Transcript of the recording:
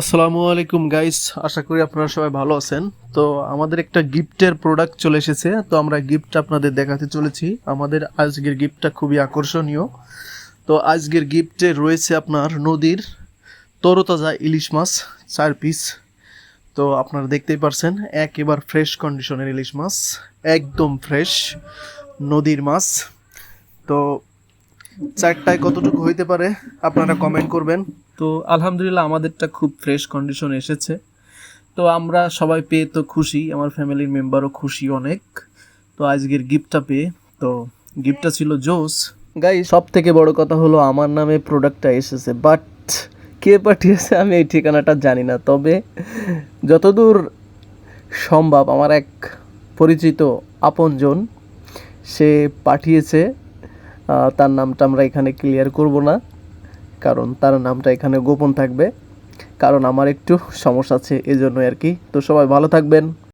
আসসালামু আলাইকুম গাইস আশা করি আপনারা সবাই ভালো আছেন। তো আমাদের একটা গিফটের প্রোডাক্ট চলে এসেছে। তো আমরা গিফট আপনাদের দেখাতে চলেছি। আমাদের আজকের গিফটটা খুবই আকর্ষণীয়। তো আজকের গিফটে রয়েছে আপনার নদীর তরতাজা ইলিশ মাছ, চার পিস তো আপনারা দেখতেই পারছেন, একেবার ফ্রেশ কন্ডিশনের ইলিশ মাছ, একদম ফ্রেশ নদীর মাছ। তো চারটায় কতটুকু হইতে পারে, আপনারা কমেন্ট করবেন। তো আলহামদুলিল্লাহ আমাদেরটা খুব ফ্রেশ কন্ডিশন এসেছে। তো আমরা সবাই পেয়ে তো খুশি, আমার ফ্যামিলির মেম্বারও খুশি অনেক। তো আজকের গিফটটা পেয়ে, তো গিফটটা ছিল জোস গাই সব থেকে বড় কথা হলো আমার নামে প্রোডাক্টটা এসেছে বাট কে পাঠিয়েছে আমি এই ঠিকানাটা জানি না। তবে যতদূর সম্ভব আমার এক পরিচিত আপনজন, সে পাঠিয়েছে তার নামটা আমরা এখানে ক্লিয়ার করব না। কারণ তার নামটা এখানে গোপন থাকবে। কারণ আমার একটু সমস্যা আছে এজন্য আর কি। তো সবাই ভালো থাকবেন।